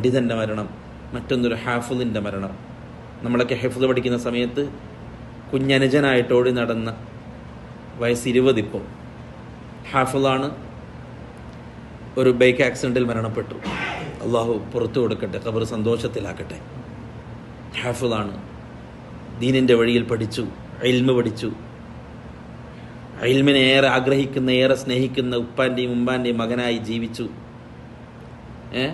പണ്ഡിതന്റെ മരണം മറ്റൊന്നൊരു ഹാഫുദിന്റെ മരണം. നമ്മളൊക്കെ ഹെഫുദ് പഠിക്കുന്ന സമയത്ത് കുഞ്ഞനുജനായിട്ട് ഓടി നടന്ന വയസ്സ് ഇരുപതിപ്പോൾ ഹാഫുദാണ് ഒരു ബൈക്ക് ആക്സിഡന്റിൽ മരണപ്പെട്ടു. അള്ളാഹു പുറത്തു കൊടുക്കട്ടെ ഖബർ സന്തോഷത്തിലാക്കട്ടെ. ഹാഫുദാണ് ദീനിന്റെ വഴിയിൽ പഠിച്ചു അയിൽമ പഠിച്ചു. അയിൽമിനെ ഏറെ ആഗ്രഹിക്കുന്ന ഏറെ സ്നേഹിക്കുന്ന ഉപ്പാന്റെയും ഉമ്പാന്റെയും മകനായി ജീവിച്ചു. ഏ?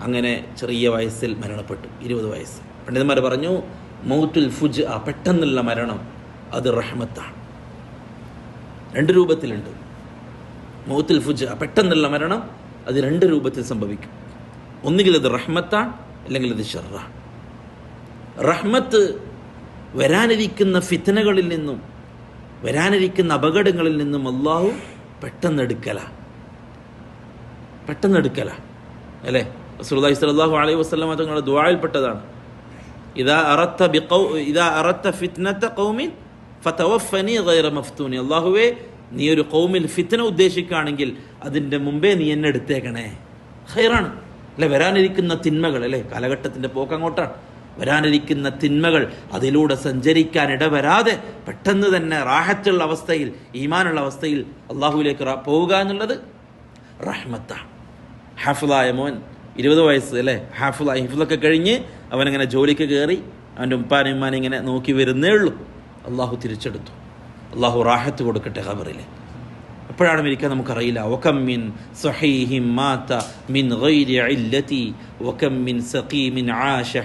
അങ്ങനെ ചെറിയ വയസ്സിൽ മരണപ്പെട്ടു. ഇരുപത് വയസ്സ്. പണ്ഡിതന്മാർ പറഞ്ഞു മൗത്തുൽ ഫുജ് ആ പെട്ടെന്നുള്ള മരണം അത് റഹ്മത്താണ്. രണ്ട് രൂപത്തിലുണ്ട്. മൗത്തുൽ ഫുജ് ആ പെട്ടെന്നുള്ള മരണം അത് രണ്ട് രൂപത്തിൽ സംഭവിക്കും. ഒന്നുകിൽ അത് റഹ്മത്താണ് അല്ലെങ്കിൽ അത് ഷെറാണ് റഹ്മത്ത് വരാനിരിക്കുന്ന ഫിത്തനകളിൽ നിന്നും വരാനിരിക്കുന്ന അപകടങ്ങളിൽ നിന്നും അള്ളാഹു പെട്ടെന്ന് പെട്ടെന്നെടുക്കല. പെട്ടെന്ന് എടുക്കല അല്ലേ? സ്വല്ലല്ലാഹു അലൈഹി വസല്ലം തങ്ങളുടെ ദ്വായിൽപ്പെട്ടതാണ് ഫതവഫനി ഗൈറ അല്ലാഹുവേ നീ ഒരു ഖൗമിൽ ഫിത്ന ഉദ്ദേശിക്കുകയാണെങ്കിൽ അതിന്റെ മുമ്പേ നീ എന്നെ എടുത്തേക്കണേ. ഹൈറാണ് അല്ലെ വരാനിരിക്കുന്ന തിന്മകൾ അല്ലേ? കാലഘട്ടത്തിന്റെ പോക്ക് അങ്ങോട്ടാണ് വരാനിരിക്കുന്ന തിന്മകൾ അതിലൂടെ സഞ്ചരിക്കാൻ ഇടവരാതെ പെട്ടെന്ന് തന്നെ റാഹത്തുള്ള അവസ്ഥയിൽ ഈമാനുള്ള അവസ്ഥയിൽ അള്ളാഹുവിലേക്ക് പോവുക എന്നുള്ളത് റഹ്മത്താണ്. ഹാഫിളായ മോൻ ഇരുപത് വയസ്സ് അല്ലേ? ഹാഫിള ഹിഫുലൊക്കെ കഴിഞ്ഞ് അവനങ്ങനെ ജോലിക്ക് കയറി അവന്റെ ഉപ്പാനും ഉമ്മാനും ഇങ്ങനെ നോക്കി വരുന്നേ ഉള്ളൂ. അള്ളാഹു തിരിച്ചെടുത്തു. അള്ളാഹു റാഹത്ത് കൊടുക്കട്ടെ ഖബറിൽ എപ്പോഴാണ് മരിക്കാൻ നമുക്കറിയില്ല. ഒക്കം മിൻ മിൻ ഗൈരി ഇല്ലതി സഖീമിൻ ആശ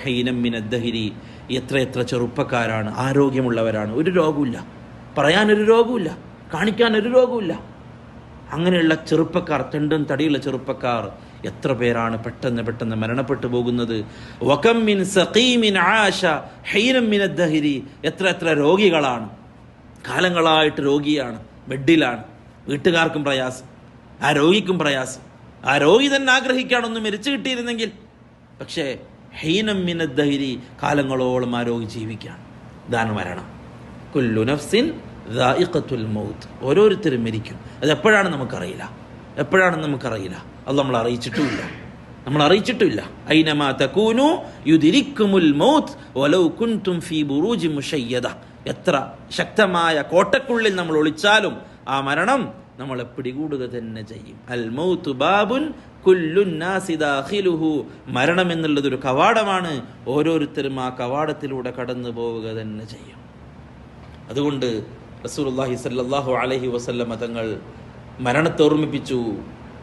മിൻ അദ്ദഹരി. എത്ര എത്ര ചെറുപ്പക്കാരാണ് ആരോഗ്യമുള്ളവരാണ്. ഒരു രോഗമില്ല പറയാനൊരു രോഗമില്ല കാണിക്കാനൊരു രോഗമില്ല അങ്ങനെയുള്ള ചെറുപ്പക്കാർ തെണ്ടും തടിയുള്ള ചെറുപ്പക്കാർ എത്ര പേരാണ് പെട്ടെന്ന് പെട്ടെന്ന് മരണപ്പെട്ടു പോകുന്നത്? സഖീമിൻ അദ്ദഹരി എത്ര എത്ര രോഗികളാണ്. കാലങ്ങളായിട്ട് രോഗിയാണ് ബെഡിലാണ്. വീട്ടുകാർക്കും പ്രയാസം ആ രോഗിക്കും പ്രയാസം. ആ രോഗി തന്നെ ആഗ്രഹിക്കുകയാണ് ഒന്ന് മരിച്ചു കിട്ടിയിരുന്നെങ്കിൽ. പക്ഷേ ഹൈനം മിനദ്ദഹിരി കാലങ്ങളോളം ആ രോഗി ജീവിക്കുകയാണ്. ഇതാണ് മരണം. കുല്ലു നഫ്സിൻ മൗത്ത്. ഓരോരുത്തരും മരിക്കും. അതെപ്പോഴാണ് നമുക്കറിയില്ല. എപ്പോഴാണെന്ന് നമുക്കറിയില്ല. അത് നമ്മൾ അറിയിച്ചിട്ടുമില്ല. നമ്മൾ അറിയിച്ചിട്ടില്ല ഐനമാ മൗത്ത് വലൗ ഫീ എത്ര ശക്തമായ കോട്ടക്കുള്ളിൽ നമ്മൾ ഒളിച്ചാലും ആ മരണം നമ്മളെ പിടികൂടുക തന്നെ ചെയ്യും. അൽ മൗത്ത് ബാബുൻ കുല്ലുന്നാസി ദാഖിലുഹു. മരണം എന്നുള്ളത് ഒരു കവാടമാണ്. ഓരോരുത്തരും ആ കവാടത്തിലൂടെ കടന്നു പോവുക തന്നെ ചെയ്യും. അതുകൊണ്ട് റസൂലുള്ളാഹി സല്ലാഹു അലഹി വസല്ല തങ്ങൾ മരണത്തെ ഓർമ്മിപ്പിച്ചു.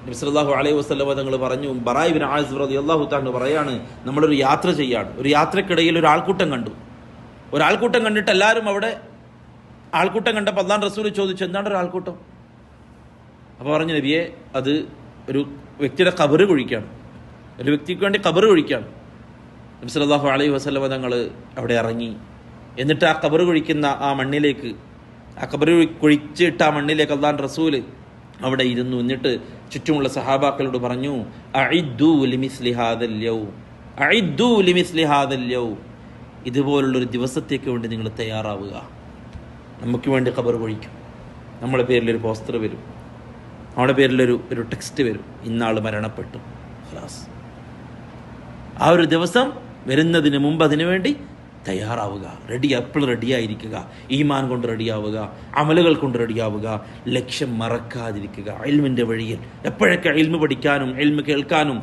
നബി സല്ലല്ലാഹു അലൈഹി വസ്ലമ തങ്ങൾ പറഞ്ഞു ബറായി ബിൻ റതി അള്ളാഹു തആല പറയാണ് നമ്മളൊരു യാത്ര ചെയ്യാണ് ഒരു യാത്രക്കിടയിൽ ഒരു ആൾക്കൂട്ടം കണ്ടു. ഒരാൾക്കൂട്ടം കണ്ടിട്ട് എല്ലാവരും അവിടെ ആൾക്കൂട്ടം കണ്ടപ്പോൾ അള്ളാൻ റസൂൽ ചോദിച്ചു എന്താണ് ഒരു ആൾക്കൂട്ടം? അപ്പോൾ പറഞ്ഞു നബിയെ അത് ഒരു വ്യക്തിയുടെ കബറ് കുഴിക്കാണ്. ഒരു വ്യക്തിക്ക് വേണ്ടി കബറ് കുഴിക്കാണ്. നബി സല്ലല്ലാഹു അലൈഹി വസ്ലമ തങ്ങൾ അവിടെ ഇറങ്ങി. എന്നിട്ട് ആ കബറ് കുഴിക്കുന്ന ആ മണ്ണിലേക്ക് ആ കബറ് കുഴിച്ചിട്ട് ആ മണ്ണിലേക്ക് അള്ളാൻ റസൂൽ അവിടെ ഇരുന്നു. എന്നിട്ട് ചുറ്റുമുള്ള സഹാബാക്കളോട് പറഞ്ഞു ഇതുപോലുള്ളൊരു ദിവസത്തേക്ക് വേണ്ടി നിങ്ങൾ തയ്യാറാവുക. നമുക്ക് വേണ്ടി ഖബർ കൊഴിക്കും നമ്മുടെ പേരിലൊരു പോസ്റ്റർ വരും. നമ്മുടെ പേരിലൊരു ഒരു ടെക്സ്റ്റ് വരും. ഇന്നാൾ മരണപ്പെട്ടു. ഖലാസ്. ആ ഒരു ദിവസം വരുന്നതിന് മുമ്പ് അതിനു വേണ്ടി തയ്യാറാവുക. റെഡി എപ്പോഴും റെഡിയായിരിക്കുക ഈമാൻ കൊണ്ട് റെഡിയാവുക അമലുകൾ കൊണ്ട് റെഡിയാവുക ലക്ഷ്യം മറക്കാതിരിക്കുക. അയൽമിന്റെ വഴിയിൽ. എപ്പോഴൊക്കെ അയൽമ പഠിക്കാനും അയൽമ കേൾക്കാനും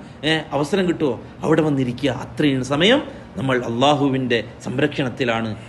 അവസരം കിട്ടുമോ അവിടെ വന്നിരിക്കുക. അത്രയും സമയം നമ്മൾ അള്ളാഹുവിന്റെ സംരക്ഷണത്തിലാണ്.